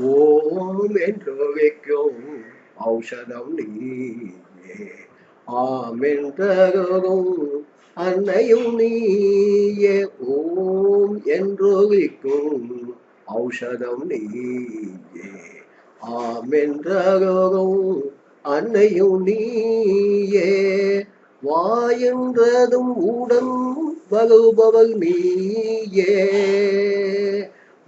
ஓம் என்று வைக்கும் ஔஷதம் நீயே. ஆமென்றரும் அன்னையும் நீயே. ஓம் என்று வைக்கும் ஔஷதம் நீயே. ஆமென்றரும் அன்னையும் நீயே. வாயென்றதும் உடன் வகுபவள் நீயே.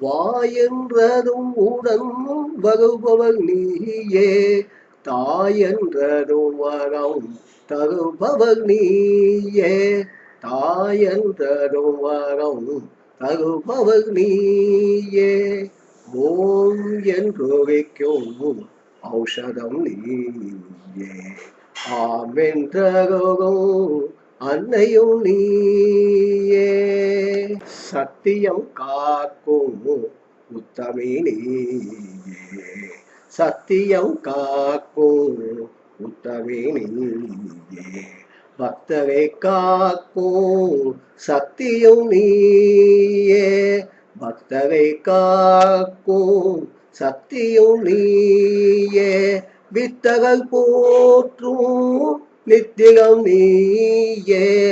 வாயென்றதும் உடன் வருபவள் நீயே. தாயென்றதும் வரம் தருபவள் நீயே. தாயென்றதும் வரம் தருபவள் நீயே. ஓம் என்று ஔஷதம் நீயே. ஆமென்றரும் அன்னையும் நீயே. சத்தியம் காக்கும் உத்தமினியே சத்தியம் காக்கும் உத்தமினியே பக்தரை காக்கும் சத்தியம் நீயே. பக்தரை காக்கும் சத்தியம் நீயே. வித்தகல் போற்றும் நித்திகம் நீயே.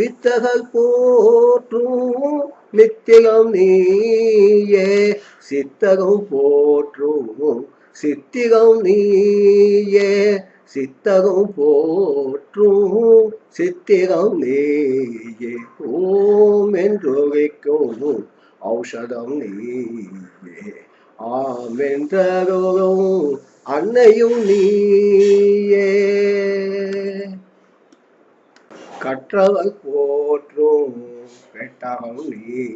வித்தகல் போற்றும் நித்தியம் நீயே. சித்தகம் போற்றும் சித்திகம் நீயே. சித்தகம் போற்றும் சித்திகம் நீயே. ஓம் என்று வைக்கும் ஔஷதம் நீயே. ஆமென்றரும் அன்னையும் நீயே. கற்றவர் போற்றும் பெட்டகம். நீயே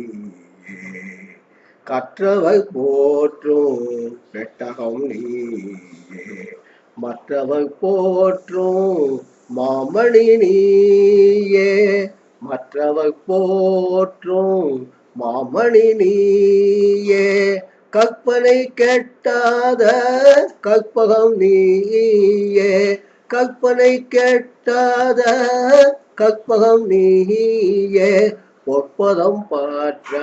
கற்றவர் போற்றும் பெட்டகம். நீயே மற்றவர் போற்றும் மாமணி நீயே. மற்றவர் போற்றும் மாமணி நீயே. கற்பனை கெட்டாத கற்பகம் நீயே. கற்பனை கேட்டாத கற்பகம் நீயே. பொற்பதம் பாற்ற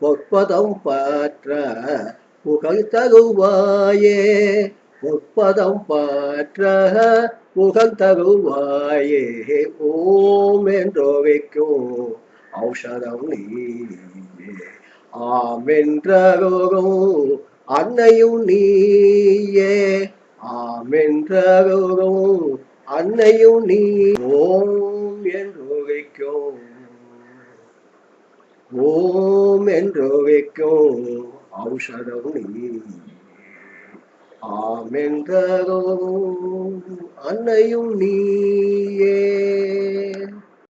பொற்பதம் பாற்ற புகழ் தருவாயே. பொற்பதம் பாற்ற புகழ் தருவாயே. ஓம் என்றோ வைக்கும் ஔஷதம் நீயே. ஆமென்றரும் அன்னையும் நீயே. ஆமென்றரும் அன்னையும் நீ ஓம் என்று வைக்கும் ஓம் என்று வைக்கும் ஔஷதம் நீ ஆமென்றரும் அன்னையும் நீ